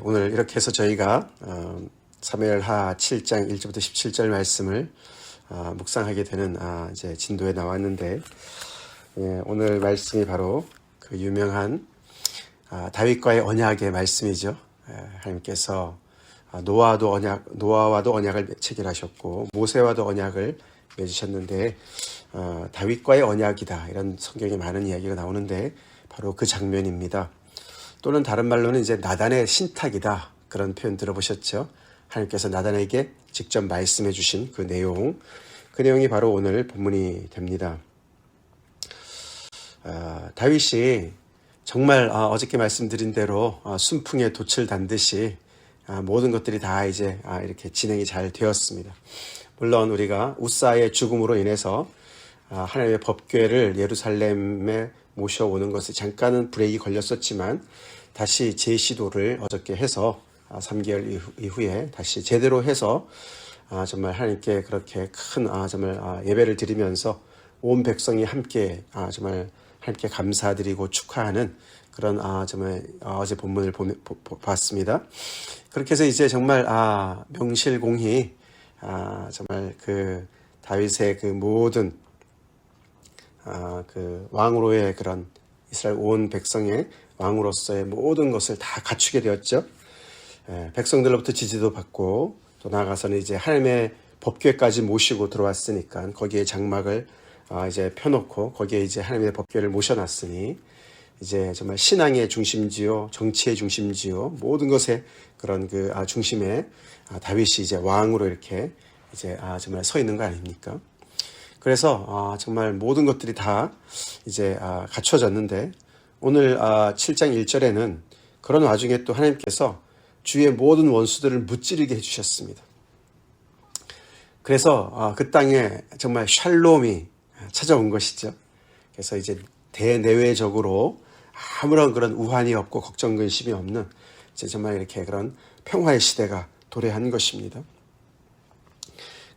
오늘 이렇게 해서 저희가 어, 사무엘하 7장 1절부터 17절 말씀을 어, 묵상하게 되는 아, 이제 진도에 나왔는데 예, 오늘 말씀이 바로 그 유명한 아, 다윗과의 언약의 말씀이죠. 예, 하나님께서 아, 노아도 언약 노아와도 언약을 체결하셨고 모세와도 언약을 맺으셨는데 어, 다윗과의 언약이다 이런 성경에 많은 이야기가 나오는데 바로 그 장면입니다. 또는 다른 말로는 이제 나단의 신탁이다. 그런 표현 들어보셨죠? 하나님께서 나단에게 직접 말씀해 주신 그 내용, 그 내용이 바로 오늘 본문이 됩니다. 아, 다윗이 정말 아, 어저께 말씀드린 대로 아, 순풍에 돛을 단 듯이 아, 모든 것들이 다 이제 아, 이렇게 진행이 잘 되었습니다. 물론 우리가 우사의 죽음으로 인해서 아, 하나님의 법궤를 예루살렘에 모셔오는 것에 잠깐은 브레이크 걸렸었지만 다시 재시도를 어저께 해서 3개월 아, 이후에 다시 제대로 해서 아, 정말 하나님께 그렇게 큰 정말 예배를 드리면서 온 백성이 함께 정말 하나님께 감사드리고 축하하는 그런 정말 어제 본문을 봤습니다. 그렇게 해서 이제 정말 명실공히 정말 그 다윗의 그 모든 아, 그 왕으로의 그런 이스라엘 온 백성의 왕으로서의 모든 것을 다 갖추게 되었죠. 예, 백성들로부터 지지도 받고 또 나아가서는 이제 하나님의 법궤까지 모시고 들어왔으니까 거기에 장막을 아, 이제 펴놓고 거기에 이제 하나님의 법궤를 모셔놨으니 이제 정말 신앙의 중심지요, 정치의 중심지요, 모든 것의 그런 그 아, 중심에 아, 다윗이 이제 왕으로 이렇게 이제 아, 정말 서 있는 거 아닙니까? 그래서 아, 정말 모든 것들이 다 이제 아, 갖춰졌는데 오늘 7장 아, 1절에는 그런 와중에 또 하나님께서 주의 모든 원수들을 무찌르게 해주셨습니다. 그래서 그 땅에 정말 샬롬이 찾아온 것이죠. 그래서 이제 대내외적으로 아무런 그런 우환이 없고 걱정 근심이 없는 이제 정말 이렇게 그런 평화의 시대가 도래한 것입니다.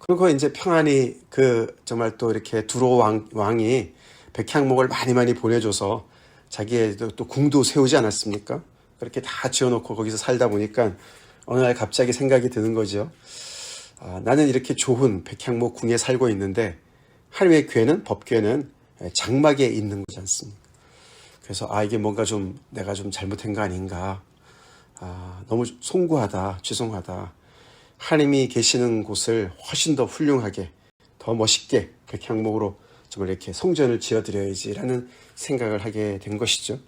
그리고 이제 평안히 그 정말 또 이렇게 두로 왕, 왕이 백향목을 많이 많이 보내줘서 자기의 또 궁도 세우지 않았습니까? 그렇게 다 지어놓고 거기서 살다 보니까 어느 날 갑자기 생각이 드는 거죠. 아, 나는 이렇게 좋은 백향목 궁에 살고 있는데 하나님의 괴는 법궤는 장막에 있는 거지 않습니까? 그래서 아 이게 뭔가 좀 내가 좀 잘못한 거 아닌가? 아, 너무 송구하다, 죄송하다. 하나님이 계시는 곳을 훨씬 더 훌륭하게 더 멋있게 백향목으로 정말 이렇게 성전을 지어드려야지라는 생각을 하게 된 것이죠.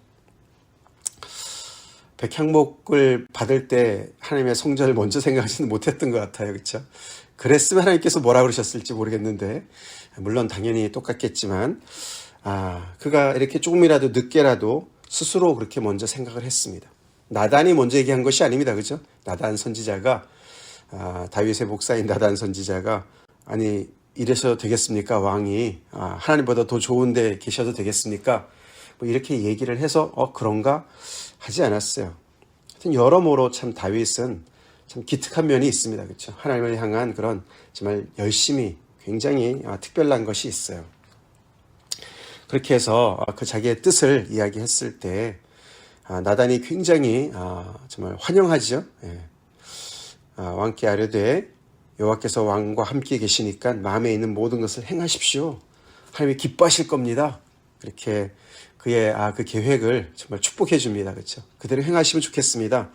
백향목을 받을 때 하나님의 성전을 먼저 생각하지는 못했던 것 같아요. 그렇죠? 그랬으면 하나님께서 뭐라 그러셨을지 모르겠는데 물론 당연히 똑같겠지만 아, 그가 이렇게 조금이라도 늦게라도 스스로 그렇게 먼저 생각을 했습니다. 나단이 먼저 얘기한 것이 아닙니다. 그죠? 나단 선지자가 아, 다윗의 목사인 나단 선지자가 아니 이래서 되겠습니까 왕이 아, 하나님보다 더 좋은데 계셔도 되겠습니까? 뭐 이렇게 얘기를 해서 어 그런가 하지 않았어요. 하여튼 여러모로 참 다윗은 참 기특한 면이 있습니다. 그렇죠? 하나님을 향한 그런 정말 열심히 굉장히 아, 특별한 것이 있어요. 그렇게 해서 아, 그 자기의 뜻을 이야기했을 때 아, 나단이 굉장히 정말 환영하죠. 예. 아, 왕께 아뢰되 여호와께서 왕과 함께 계시니까 마음에 있는 모든 것을 행하십시오. 하나님이 기뻐하실 겁니다. 그렇게 그의 아, 그 계획을 정말 축복해 줍니다. 그렇죠? 그대로 행하시면 좋겠습니다.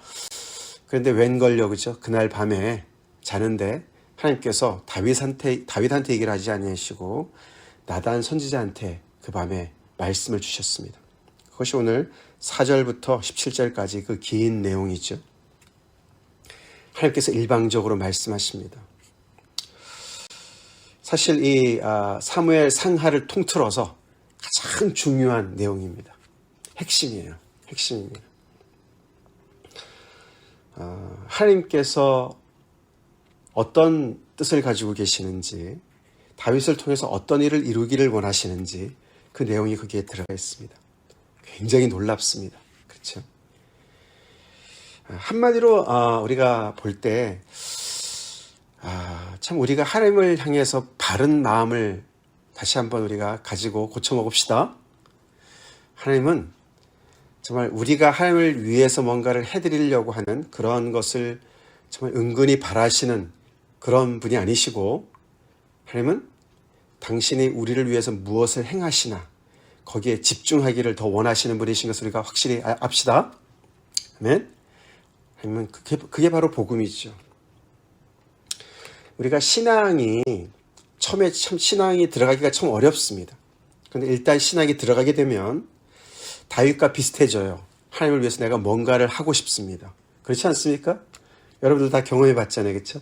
그런데 웬걸요, 그렇죠? 그날 밤에 자는데 하나님께서 다윗한테 다윗한테 얘기를 하지 아니하시고 나단 선지자한테 그 밤에 말씀을 주셨습니다. 그것이 오늘 4절부터 17절까지 그 긴 내용이죠. 하나님께서 일방적으로 말씀하십니다. 사실 이 아, 사무엘 상하를 통틀어서 가장 중요한 내용입니다. 핵심이에요. 핵심입니다. 아, 하나님께서 어떤 뜻을 가지고 계시는지, 다윗을 통해서 어떤 일을 이루기를 원하시는지 그 내용이 거기에 들어가 있습니다. 굉장히 놀랍습니다. 그렇죠? 한마디로 아, 우리가 볼 때, 아, 참 우리가 하나님을 향해서 바른 마음을 다시 한번 우리가 가지고 고쳐 먹읍시다. 하나님은 정말 우리가 하나님을 위해서 뭔가를 해드리려고 하는 그런 것을 정말 은근히 바라시는 그런 분이 아니시고 하나님은 당신이 우리를 위해서 무엇을 행하시나 거기에 집중하기를 더 원하시는 분이신 것을 우리가 확실히 아- 압시다. 아멘. 하나님은 그게, 그게 바로 복음이죠. 우리가 신앙이 처음에 참 신앙이 들어가기가 참 어렵습니다. 그런데 일단 신앙이 들어가게 되면 다윗과 비슷해져요. 하나님을 위해서 내가 뭔가를 하고 싶습니다. 그렇지 않습니까? 여러분들 다 경험해 봤잖아요. 그렇죠?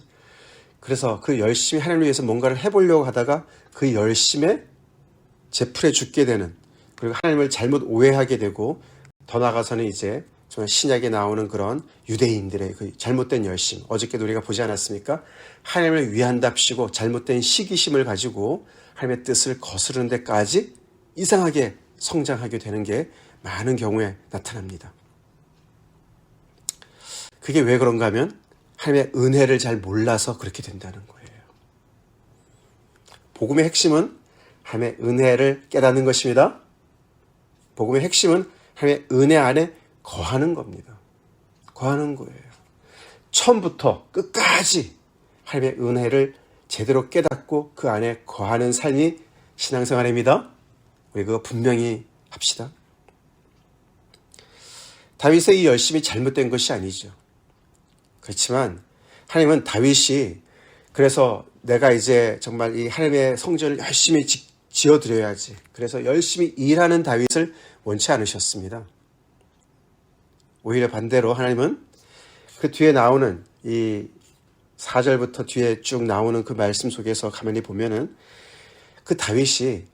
그래서 그 열심히 하나님을 위해서 뭔가를 해보려고 하다가 그 열심에 제풀에 죽게 되는 그리고 하나님을 잘못 오해하게 되고 더 나아가서는 이제 정말 신약에 나오는 그런 유대인들의 그 잘못된 열심 어저께도 우리가 보지 않았습니까? 하나님을 위한답시고 잘못된 시기심을 가지고 하나님의 뜻을 거스르는 데까지 이상하게 성장하게 되는 게 많은 경우에 나타납니다. 그게 왜 그런가 하면 하나님의 은혜를 잘 몰라서 그렇게 된다는 거예요. 복음의 핵심은 하나님의 은혜를 깨닫는 것입니다. 복음의 핵심은 하나님의 은혜 안에 거하는 겁니다. 거하는 거예요. 처음부터 끝까지 하나님의 은혜를 제대로 깨닫고 그 안에 거하는 삶이 신앙생활입니다. 우리 그거 분명히 합시다. 다윗의 이 열심이 잘못된 것이 아니죠. 그렇지만 하나님은 다윗이 그래서 내가 이제 정말 이 하나님의 성전을 열심히 지, 지어드려야지. 그래서 열심히 일하는 다윗을 원치 않으셨습니다. 오히려 반대로 하나님은 그 뒤에 나오는 이 4절부터 뒤에 쭉 나오는 그 말씀 속에서 가만히 보면은 그 다윗이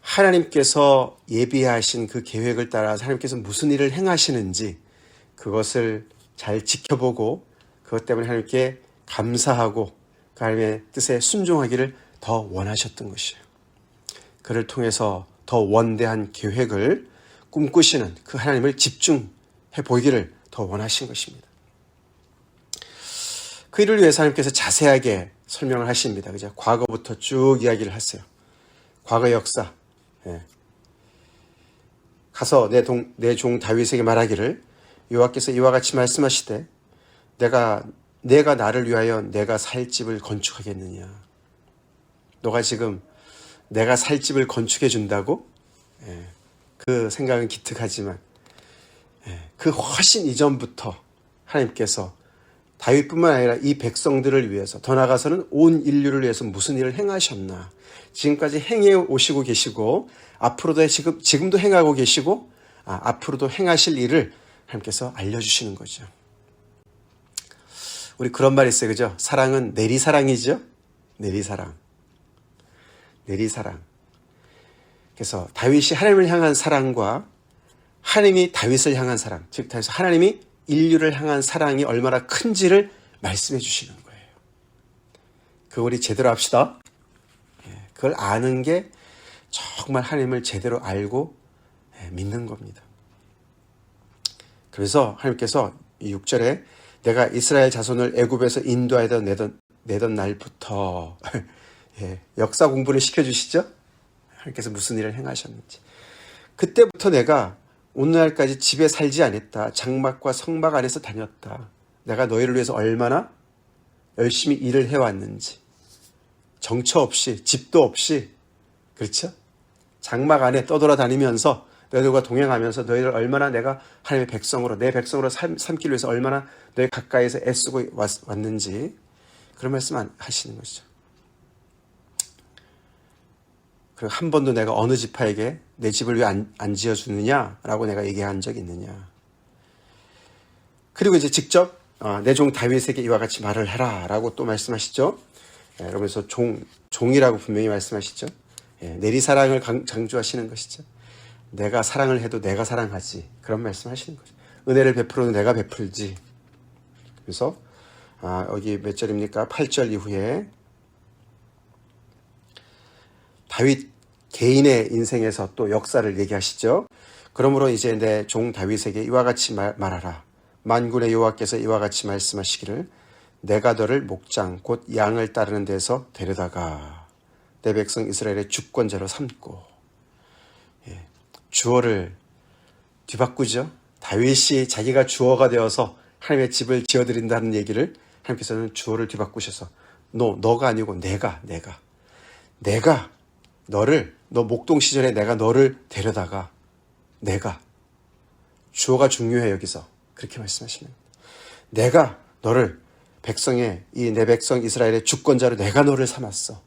하나님께서 예비하신 그 계획을 따라서 하나님께서 무슨 일을 행하시는지 그것을 잘 지켜보고 그것 때문에 하나님께 감사하고 그 하나님의 뜻에 순종하기를 더 원하셨던 것이에요. 그를 통해서 더 원대한 계획을 꿈꾸시는 그 하나님을 집중 해 보이기를 더 원하신 것입니다. 그 일을 위해서 하나님께서 자세하게 설명을 하십니다. 그죠? 과거부터 쭉 이야기를 하세요. 과거 역사. 예. 가서 내 동, 내 종 다윗에게 말하기를 여호와께서 이와 같이 말씀하시되 내가 내가 나를 위하여 내가 살 집을 건축하겠느냐. 너가 지금 내가 살 집을 건축해 준다고? 예. 그 생각은 기특하지만 예. 그 훨씬 이전부터 하나님께서 다윗뿐만 아니라 이 백성들을 위해서 더 나아가서는 온 인류를 위해서 무슨 일을 행하셨나 지금까지 행해 오시고 계시고 앞으로도 지금 지금도 행하고 계시고 아, 앞으로도 행하실 일을 하나님께서 알려주시는 거죠. 우리 그런 말 있어요, 그죠? 사랑은 내리사랑이죠. 내리사랑, 내리사랑. 그래서 다윗이 하나님을 향한 사랑과 하나님이 다윗을 향한 사랑, 즉 다윗 하나님이 인류를 향한 사랑이 얼마나 큰지를 말씀해 주시는 거예요. 그 우리 제대로 합시다. 예, 그걸 아는 게 정말 하나님을 제대로 알고 예, 믿는 겁니다. 그래서 하나님께서 이 6절에 내가 이스라엘 자손을 애굽에서 인도하여 내던, 내던 날부터 예, 역사 공부를 시켜주시죠. 하나님께서 무슨 일을 행하셨는지. 그때부터 내가 오늘날까지 집에 살지 않았다. 장막과 성막 안에서 다녔다. 내가 너희를 위해서 얼마나 열심히 일을 해왔는지. 정처 없이, 집도 없이, 그렇죠? 장막 안에 떠돌아다니면서 너희들과 동행하면서 너희를 얼마나 내가 하나님의 백성으로, 내 백성으로 삼, 삼기 위해서 얼마나 너희 가까이서 애쓰고 왔, 왔는지 그런 말씀 하시는 것이죠. 그리고 한 번도 내가 어느 지파에게 내 집을 왜 안 안 지어주느냐라고 내가 얘기한 적이 있느냐. 그리고 이제 직접 어, 내종 다윗에게 이와 같이 말을 해라라고 또 말씀하시죠. 예, 여러분서 종 종이라고 분명히 말씀하시죠. 예, 내리 사랑을 강, 강조하시는 것이죠. 내가 사랑을 해도 내가 사랑하지 그런 말씀하시는 거죠. 은혜를 베풀어도 내가 베풀지. 그래서 아, 여기 몇 절입니까? 8절 이후에 다윗 개인의 인생에서 또 역사를 얘기하시죠. 그러므로 이제 내 종 다윗에게 이와 같이 말, 말하라. 만군의 여호와께서 이와 같이 말씀하시기를 내가 너를 목장 곧 양을 따르는 데서 데려다가 내 백성 이스라엘의 주권자로 삼고 예, 주어를 뒤바꾸죠. 다윗이 자기가 주어가 되어서 하나님의 집을 지어드린다는 얘기를 하나님께서는 주어를 뒤바꾸셔서 너, 너가 아니고 내가, 내가. 내가 너를, 너 목동 시절에 내가 너를 데려다가 내가. 주어가 중요해, 여기서. 그렇게 말씀하시는. 내가 너를 백성의, 이 내 백성 이스라엘의 주권자로 내가 너를 삼았어.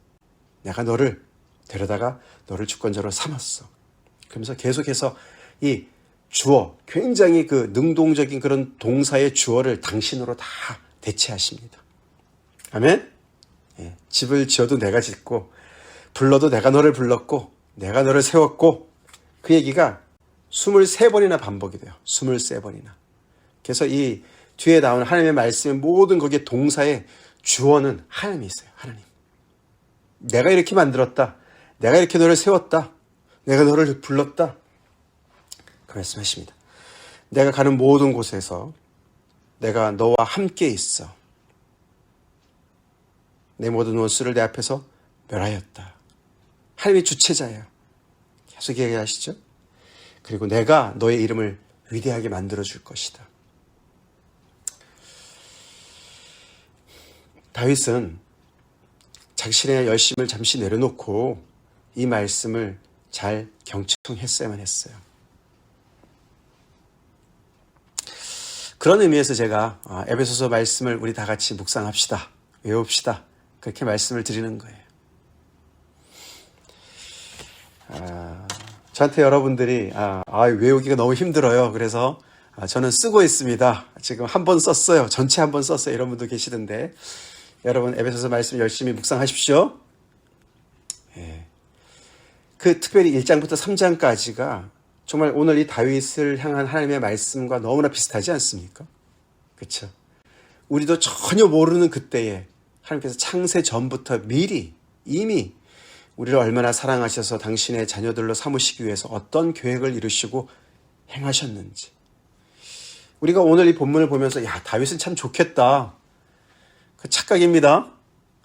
내가 너를 데려다가 너를 주권자로 삼았어. 그러면서 계속해서 이 주어, 굉장히 그 능동적인 그런 동사의 주어를 당신으로 다 대체하십니다. 아멘? 예, 집을 지어도 내가 짓고, 불러도 내가 너를 불렀고, 내가 너를 세웠고, 그 얘기가 23번이나 반복이 돼요. 23번이나. 그래서 이 뒤에 나오는 하나님의 말씀의 모든 거기에 동사의 주어는 하나님이 있어요. 하나님. 내가 이렇게 만들었다. 내가 이렇게 너를 세웠다. 내가 너를 불렀다. 그 말씀하십니다. 내가 가는 모든 곳에서 내가 너와 함께 있어. 내 모든 원수를 내 앞에서 멸하였다. 하나님이 주체자예요. 계속 얘기하시죠? 그리고 내가 너의 이름을 위대하게 만들어 줄 것이다. 다윗은 자신의 열심을 잠시 내려놓고 이 말씀을 잘 경청했어야만 했어요. 그런 의미에서 제가 아, 에베소서 말씀을 우리 다 같이 묵상합시다. 외웁시다. 그렇게 말씀을 드리는 거예요. 아, 저한테 여러분들이 아, 아, 외우기가 너무 힘들어요. 그래서 아, 저는 쓰고 있습니다. 지금 한 번 썼어요. 전체 한 번 썼어요. 이런 분도 계시던데 여러분 에베소서 말씀 열심히 묵상하십시오. 예. 그 특별히 1장부터 3장까지가 정말 오늘 이 다윗을 향한 하나님의 말씀과 너무나 비슷하지 않습니까? 그렇죠? 우리도 전혀 모르는 그때에 하나님께서 창세 전부터 미리 이미 우리를 얼마나 사랑하셔서 당신의 자녀들로 삼으시기 위해서 어떤 계획을 이루시고 행하셨는지. 우리가 오늘 이 본문을 보면서 야 다윗은 참 좋겠다. 그 착각입니다.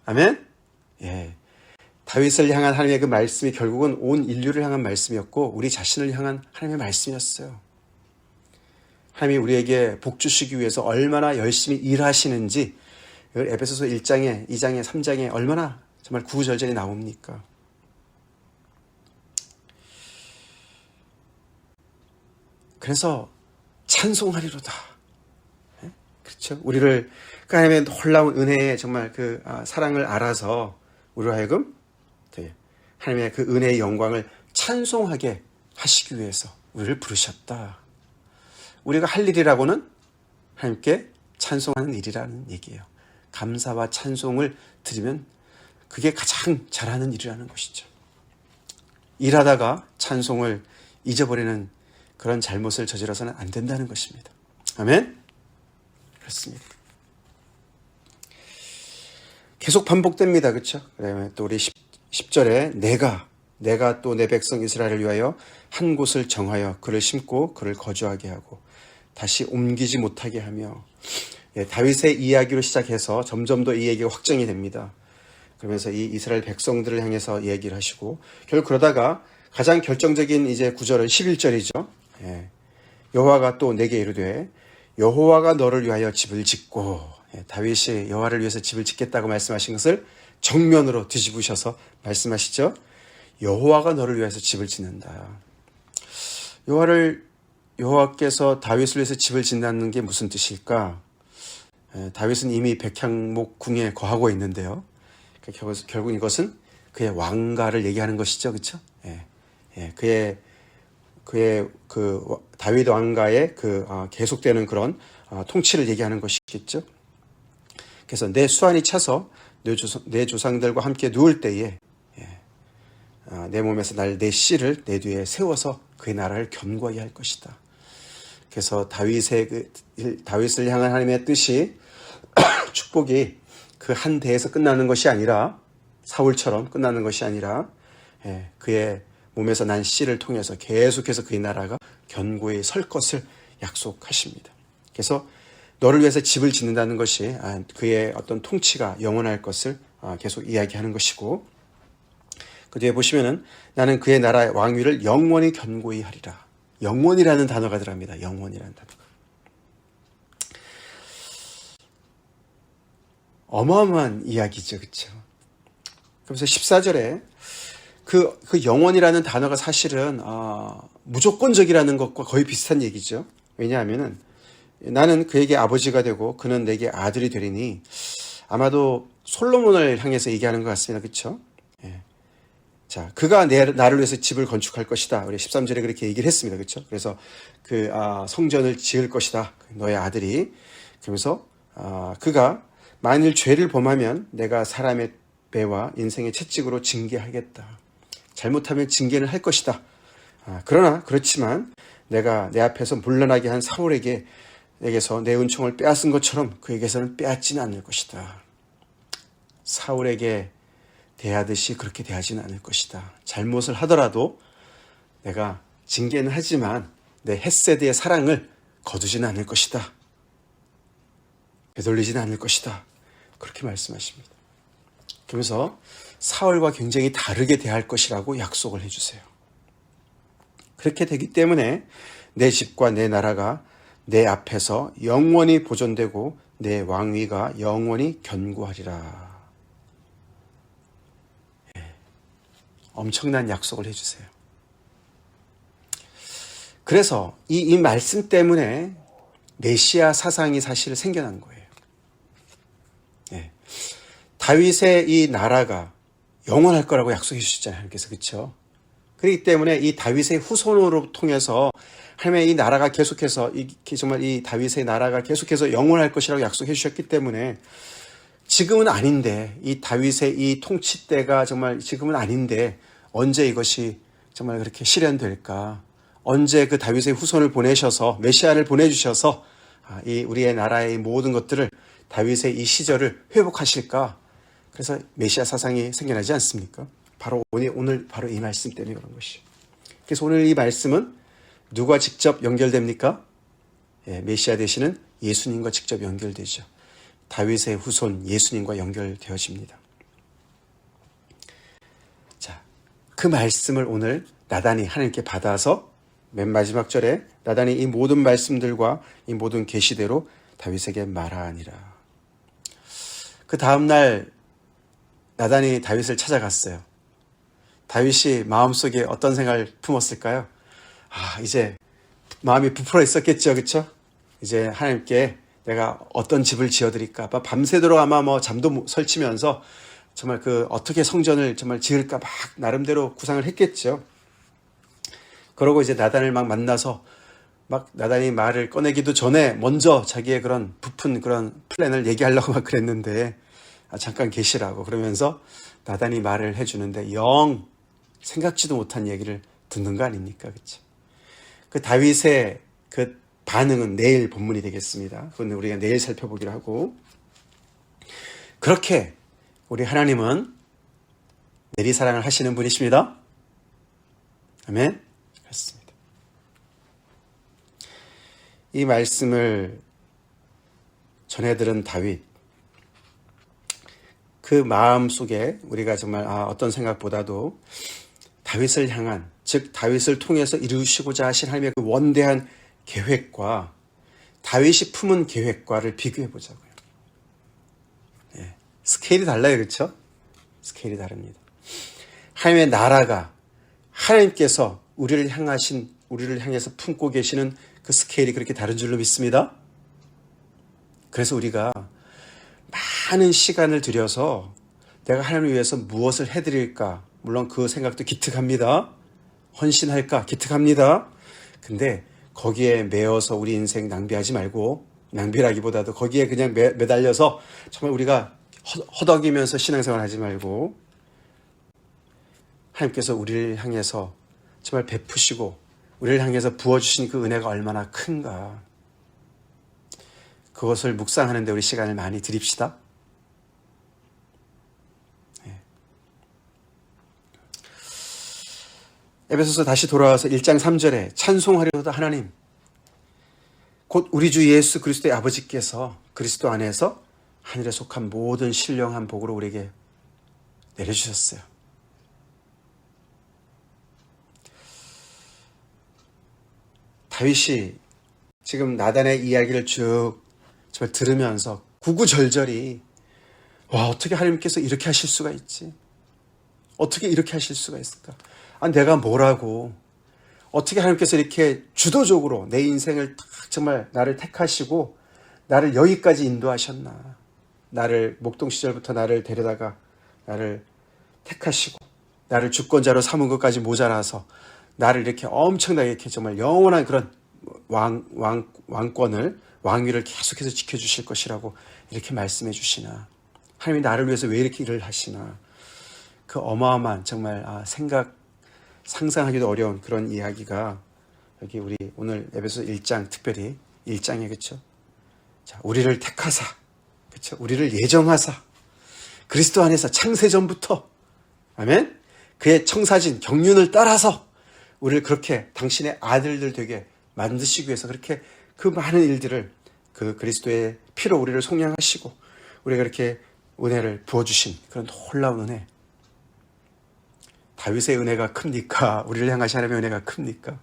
아멘. 예. 다윗을 향한 하나님의 그 말씀이 결국은 온 인류를 향한 말씀이었고 우리 자신을 향한 하나님의 말씀이었어요. 하나님이 우리에게 복 주시기 위해서 얼마나 열심히 일하시는지 에베소서 1장에 2장에 3장에 얼마나 정말 구구절절히 나옵니까? 그래서 찬송하리로다. 예? 그렇죠? 우리를 그 하나님의 놀라운 은혜에 정말 그 아, 사랑을 알아서 우리로 하여금 하나님의 그 은혜의 영광을 찬송하게 하시기 위해서 우리를 부르셨다. 우리가 할 일이라고는 하나님께 찬송하는 일이라는 얘기예요. 감사와 찬송을 드리면 그게 가장 잘하는 일이라는 것이죠. 일하다가 찬송을 잊어버리는 그런 잘못을 저질러서는 안 된다는 것입니다. 아멘? 그렇습니다. 계속 반복됩니다. 그렇죠? 그다음에 또 우리 10 절에 내가 내가 또 내 백성 이스라엘을 위하여 한 곳을 정하여 그를 심고 그를 거주하게 하고 다시 옮기지 못하게 하며 예, 다윗의 이야기로 시작해서 점점 더 이 얘기가 확정이 됩니다. 그러면서 이 이스라엘 백성들을 향해서 얘기를 하시고 결국 그러다가 가장 결정적인 이제 구절은 11절이죠. 예, 여호와가 또 내게 이르되 여호와가 너를 위하여 집을 짓고 예, 다윗이 여호와를 위해서 집을 짓겠다고 말씀하신 것을 정면으로 뒤집으셔서 말씀하시죠. 여호와가 너를 위해서 집을 짓는다. 여호와를 여호와께서 다윗을 위해서 집을 짓는다는 게 무슨 뜻일까? 다윗은 이미 백향목 궁에 거하고 있는데요. 그러니까 결국 이것은 그의 왕가를 얘기하는 것이죠, 그렇죠? 예, 예, 그의 그의 그 다윗 왕가의 그 아, 계속되는 그런 아, 통치를 얘기하는 것이겠죠. 그래서 내 수완이 차서 내, 조상, 내 조상들과 함께 누울 때에 예, 아, 내 몸에서 날 내 씨를 내 뒤에 세워서 그의 나라를 견고하게 할 것이다. 그래서 다윗의 그, 다윗을 향한 하나님의 뜻이 축복이 그 한 대에서 끝나는 것이 아니라 사울처럼 끝나는 것이 아니라 예, 그의 몸에서 난 씨를 통해서 계속해서 그의 나라가 견고히 설 것을 약속하십니다. 그래서 너를 위해서 집을 짓는다는 것이 아, 그의 어떤 통치가 영원할 것을 아, 계속 이야기하는 것이고 그 뒤에 보시면은 나는 그의 나라의 왕위를 영원히 견고히 하리라. 영원이라는 단어가 들어갑니다. 영원이라는 단어가. 어마어마한 이야기죠. 그렇죠? 그래서 14절에 그, 그 영원이라는 단어가 사실은 어, 무조건적이라는 것과 거의 비슷한 얘기죠. 왜냐하면은 나는 그에게 아버지가 되고 그는 내게 아들이 되리니 아마도 솔로몬을 향해서 얘기하는 것 같습니다. 그렇죠? 예. 자, 그가 내, 나를 위해서 집을 건축할 것이다. 우리 13절에 그렇게 얘기를 했습니다. 그렇죠? 그래서 그 아, 성전을 지을 것이다. 너의 아들이. 그러면서 아, 그가 만일 죄를 범하면 내가 사람의 배와 인생의 채찍으로 징계하겠다. 잘못하면 징계를 할 것이다. 아, 그러나 그렇지만 내가 내 앞에서 물러나게 한 사울에게 내게서 내 은총을 빼앗은 것처럼 그에게서는 빼앗지는 않을 것이다. 사울에게 대하듯이 그렇게 대하지는 않을 것이다. 잘못을 하더라도 내가 징계는 하지만 내 햇세드의 사랑을 거두지는 않을 것이다. 되돌리지는 않을 것이다. 그렇게 말씀하십니다. 그러면서 사울과 굉장히 다르게 대할 것이라고 약속을 해주세요. 그렇게 되기 때문에 내 집과 내 나라가 내 앞에서 영원히 보존되고 내 왕위가 영원히 견고하리라. 예, 엄청난 약속을 해주세요. 그래서 이, 이 말씀 때문에 메시아 사상이 사실 생겨난 거예요. 예. 다윗의 이 나라가 영원할 거라고 약속해 주셨잖아요. 그래서 그렇죠. 그렇기 때문에 이 다윗의 후손으로 통해서 하나님의 이 나라가 계속해서 이 정말 이 다윗의 나라가 계속해서 영원할 것이라고 약속해 주셨기 때문에 지금은 아닌데 이 다윗의 이 통치 때가 정말 지금은 아닌데 언제 이것이 정말 그렇게 실현될까? 언제 그 다윗의 후손을 보내셔서 메시아를 보내주셔서 아, 이 우리의 나라의 모든 것들을 다윗의 이 시절을 회복하실까? 그래서 메시아 사상이 생겨나지 않습니까? 바로 오늘, 오늘 바로 이 말씀 때문에 그런 것이죠. 그래서 오늘 이 말씀은 누가 직접 연결됩니까? 예, 메시아 되시는 예수님과 직접 연결되죠. 다윗의 후손 예수님과 연결되어집니다. 자, 그 말씀을 오늘 나단이 하나님께 받아서 맨 마지막 절에 나단이 이 모든 말씀들과 이 모든 계시대로 다윗에게 말하니라. 그 다음 날 나단이 다윗을 찾아갔어요. 다윗이 마음속에 어떤 생각을 품었을까요? 아, 이제 마음이 부풀어 있었겠죠. 그렇죠? 이제 하나님께 내가 어떤 집을 지어 드릴까? 밤새도록 아마 뭐 잠도 설치면서 정말 그 어떻게 성전을 정말 지을까 막 나름대로 구상을 했겠죠. 그러고 이제 나단을 막 만나서 막 나단이 말을 꺼내기도 전에 먼저 자기의 그런 부푼 그런 플랜을 얘기하려고 막 그랬는데 아, 잠깐 계시라고 그러면서 나단이 말을 해주는데 영 생각지도 못한 얘기를 듣는 거 아닙니까? 그렇죠? 그 다윗의 그 반응은 내일 본문이 되겠습니다. 그건 우리가 내일 살펴보기로 하고 그렇게 우리 하나님은 내리 사랑을 하시는 분이십니다. 아멘. 그렇습니다. 이 말씀을 전해 들은 다윗 그 마음 속에 우리가 정말 아, 어떤 생각보다도 다윗을 향한 즉 다윗을 통해서 이루시고자 하신 하나님의 그 원대한 계획과 다윗이 품은 계획과를 비교해 보자고요. 네. 스케일이 달라요, 그렇죠? 스케일이 다릅니다. 하나님의 나라가 하나님께서 우리를 향하신 우리를 향해서 품고 계시는 그 스케일이 그렇게 다른 줄로 믿습니다. 그래서 우리가 많은 시간을 들여서 내가 하나님을 위해서 무엇을 해드릴까? 물론 그 생각도 기특합니다. 헌신할까? 기특합니다. 근데 거기에 매어서 우리 인생 낭비하지 말고 낭비라기보다도 거기에 그냥 매, 매달려서 정말 우리가 허덕이면서 신앙생활 하지 말고 하나님께서 우리를 향해서 정말 베푸시고 우리를 향해서 부어주신 그 은혜가 얼마나 큰가. 그것을 묵상하는데 우리 시간을 많이 드립시다. 네. 에베소서 다시 돌아와서 1장 3절에 찬송하려다 하나님 곧 우리 주 예수 그리스도의 아버지께서 그리스도 안에서 하늘에 속한 모든 신령한 복으로 우리에게 내려주셨어요. 다윗이 지금 나단의 이야기를 쭉 정말 들으면서 구구절절히 와 어떻게 하나님께서 이렇게 하실 수가 있지? 어떻게 이렇게 하실 수가 있을까? 아 내가 뭐라고? 어떻게 하나님께서 이렇게 주도적으로 내 인생을 딱 정말 나를 택하시고 나를 여기까지 인도하셨나? 나를 목동 시절부터 나를 데려다가 나를 택하시고 나를 주권자로 삼은 것까지 모자라서 나를 이렇게 엄청나게 이렇게 정말 영원한 그런 왕, 왕, 왕권을 왕위를 계속해서 지켜주실 것이라고 이렇게 말씀해 주시나? 하나님이 나를 위해서 왜 이렇게 일을 하시나? 그 어마어마한 정말 아, 생각 상상하기도 어려운 그런 이야기가 여기 우리 오늘 에베소 1장 특별히 1장에 그쵸? 자 우리를 택하사. 그쵸? 우리를 예정하사. 그리스도 안에서 창세 전부터 아멘? 그의 청사진 경륜을 따라서 우리를 그렇게 당신의 아들들 되게 만드시기 위해서 그렇게 그 많은 일들을 그 그리스도의 피로 우리를 속량하시고 우리가 그렇게 은혜를 부어주신 그런 놀라운 은혜. 다윗의 은혜가 큽니까? 우리를 향하신 하나님의 은혜가 큽니까?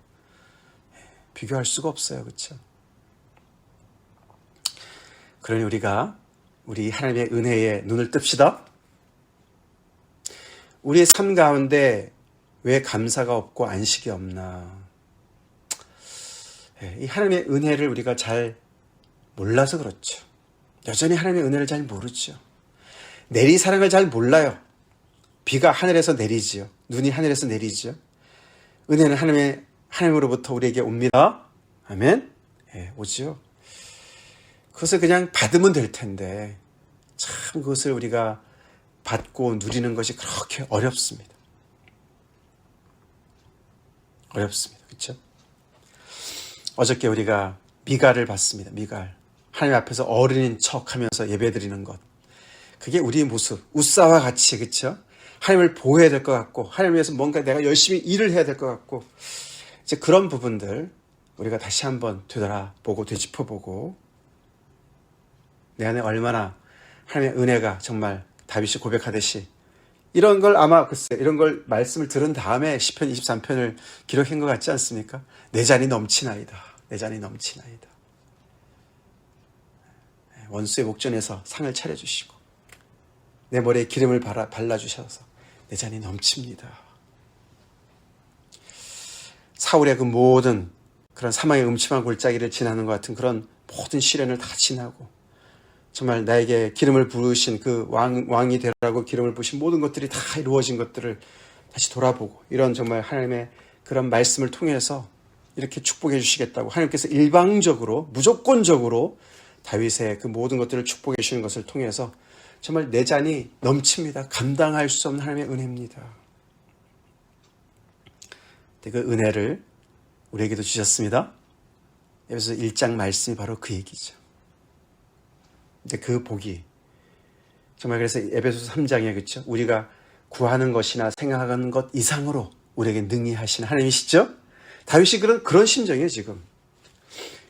비교할 수가 없어요. 그렇죠? 그러니 우리가 우리 하나님의 은혜에 눈을 뜹시다. 우리의 삶 가운데 왜 감사가 없고 안식이 없나? 예, 이 하나님의 은혜를 우리가 잘 몰라서 그렇죠. 여전히 하나님의 은혜를 잘 모르죠. 내리 사랑을 잘 몰라요. 비가 하늘에서 내리지요. 눈이 하늘에서 내리지요. 은혜는 하나님의 하나님으로부터 우리에게 옵니다. 아멘. 예, 오지요. 그것을 그냥 받으면 될 텐데 참 그것을 우리가 받고 누리는 것이 그렇게 어렵습니다. 어렵습니다. 그렇죠? 어저께 우리가 미갈을 봤습니다. 미갈. 하나님 앞에서 어른인 척 하면서 예배드리는 것. 그게 우리의 모습. 우사와 같이 그렇죠? 하나님을 보호해야 될 것 같고 하나님 위해서 뭔가 내가 열심히 일을 해야 될 것 같고 이제 그런 부분들 우리가 다시 한번 되돌아보고 되짚어보고 내 안에 얼마나 하나님의 은혜가 정말 다윗이 고백하듯이 이런 걸 아마 글쎄 이런 걸 말씀을 들은 다음에 시편 23편을 기록한 것 같지 않습니까? 내 잔이 넘치나이다. 내 잔이 넘치나이다. 원수의 목전에서 상을 차려주시고 내 머리에 기름을 발라, 발라주셔서 내 잔이 넘칩니다. 사울의 그 모든 그런 사망의 음침한 골짜기를 지나는 것 같은 그런 모든 시련을 다 지나고 정말 나에게 기름을 부으신 그 왕, 왕이 되라고 기름을 부으신 모든 것들이 다 이루어진 것들을 다시 돌아보고 이런 정말 하나님의 그런 말씀을 통해서 이렇게 축복해 주시겠다고 하나님께서 일방적으로 무조건적으로 다윗의 그 모든 것들을 축복해 주시는 것을 통해서 정말 내 잔이 넘칩니다. 감당할 수 없는 하나님의 은혜입니다. 그 은혜를 우리에게도 주셨습니다. 여기서 1장 말씀이 바로 그 얘기죠. 근데 그 복이 정말 그래서 에베소서 3장에 그렇죠. 우리가 구하는 것이나 생각하는 것 이상으로 우리에게 능히 하신 하나님이시죠. 다윗이 그런 그런 심정이에요 지금.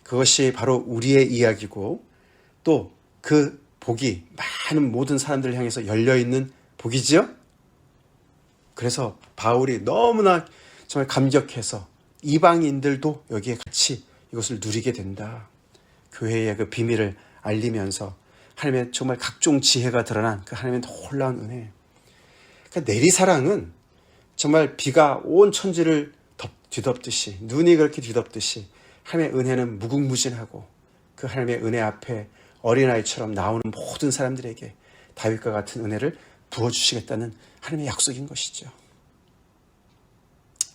그것이 바로 우리의 이야기고 또 그 복이 많은 모든 사람들을 향해서 열려 있는 복이지요. 그래서 바울이 너무나 정말 감격해서 이방인들도 여기에 같이 이것을 누리게 된다. 교회의 그 비밀을 알리면서 하나님의 정말 각종 지혜가 드러난 그 하나님의 놀라운 은혜. 그러니까 내리사랑은 정말 비가 온 천지를 덮, 뒤덮듯이 눈이 그렇게 뒤덮듯이 하나님의 은혜는 무궁무진하고 그 하나님의 은혜 앞에 어린아이처럼 나오는 모든 사람들에게 다윗과 같은 은혜를 부어주시겠다는 하나님의 약속인 것이죠.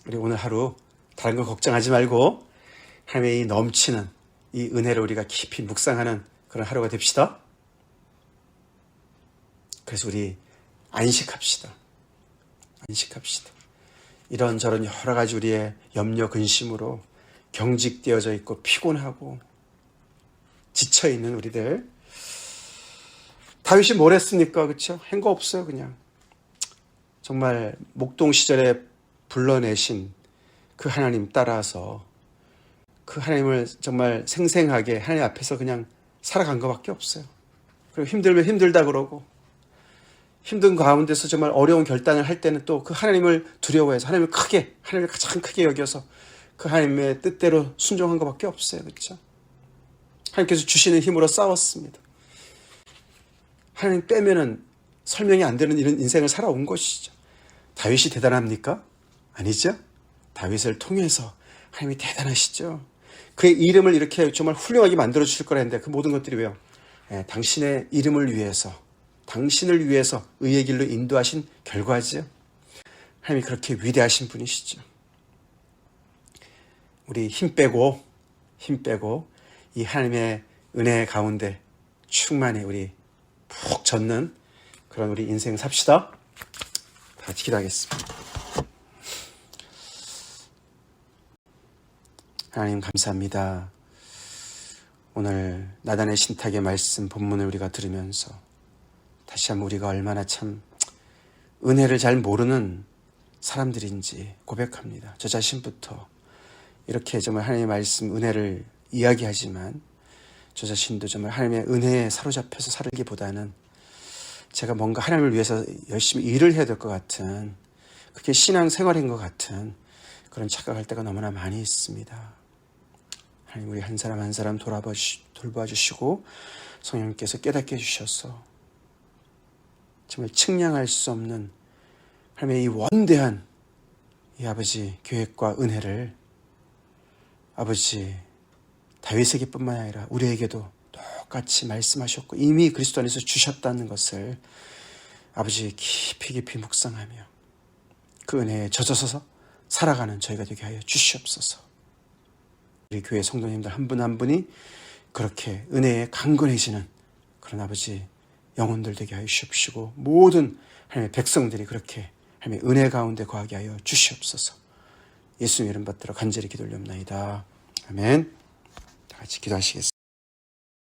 우리 오늘 하루 다른 거 걱정하지 말고 하나님의 이 넘치는 이 은혜를 우리가 깊이 묵상하는 그런 하루가 됩시다. 그래서 우리 안식합시다. 안식합시다. 이런저런 여러 가지 우리의 염려 근심으로 경직되어져 있고 피곤하고 지쳐 있는 우리들 다윗이 뭘 했습니까? 그렇죠? 한 거 없어요, 그냥. 정말 목동 시절에 불러내신 그 하나님 따라서 그 하나님을 정말 생생하게 하나님 앞에서 그냥 살아간 것밖에 없어요. 그리고 힘들면 힘들다 그러고 힘든 가운데서 정말 어려운 결단을 할 때는 또 그 하나님을 두려워해서 하나님을 크게 하나님을 가장 크게 여겨서 그 하나님의 뜻대로 순종한 것밖에 없어요. 그렇죠? 하나님께서 주시는 힘으로 싸웠습니다. 하나님 빼면은 설명이 안 되는 이런 인생을 살아온 것이죠. 다윗이 대단합니까? 아니죠. 다윗을 통해서 하나님이 대단하시죠. 그의 이름을 이렇게 정말 훌륭하게 만들어 주실 거라 했는데 그 모든 것들이 왜요? 예, 당신의 이름을 위해서, 당신을 위해서 의의 길로 인도하신 결과지요. 하나님이 그렇게 위대하신 분이시죠. 우리 힘 빼고, 힘 빼고, 이 하나님의 은혜 가운데 충만히 우리 푹 젖는 그런 우리 인생 삽시다. 같이 기도하겠습니다. 하나님 감사합니다. 오늘 나단의 신탁의 말씀 본문을 우리가 들으면서 다시 한번 우리가 얼마나 참 은혜를 잘 모르는 사람들인지 고백합니다. 저 자신부터 이렇게 정말 하나님의 말씀 은혜를 이야기하지만 저 자신도 정말 하나님의 은혜에 사로잡혀서 살기보다는 제가 뭔가 하나님을 위해서 열심히 일을 해야 될 것 같은 그게 신앙 생활인 것 같은 그런 착각할 때가 너무나 많이 있습니다. 하나님 우리 한 사람 한 사람 돌아봐 주, 돌봐 주시고 성령님께서 깨닫게 해 주셔서 정말 측량할 수 없는 하나님의 이 원대한 이 아버지 계획과 은혜를 아버지 다윗에게뿐만 아니라 우리에게도 똑같이 말씀하셨고 이미 그리스도 안에서 주셨다는 것을 아버지 깊이 깊이 묵상하며 그 은혜에 젖어서 살아가는 저희가 되게 하여 주시옵소서. 우리 교회 성도님들 한 분한 분이 그렇게 은혜에 강건해지는 그런 아버지 영혼들 되게 하여 주시옵시고 모든 하나님의 백성들이 그렇게 하나님의 은혜 가운데 거하게 하여 주시옵소서. 예수 이름 받들어 간절히 기도 올렵나이다. 아멘. 다 같이 기도하시겠습니다.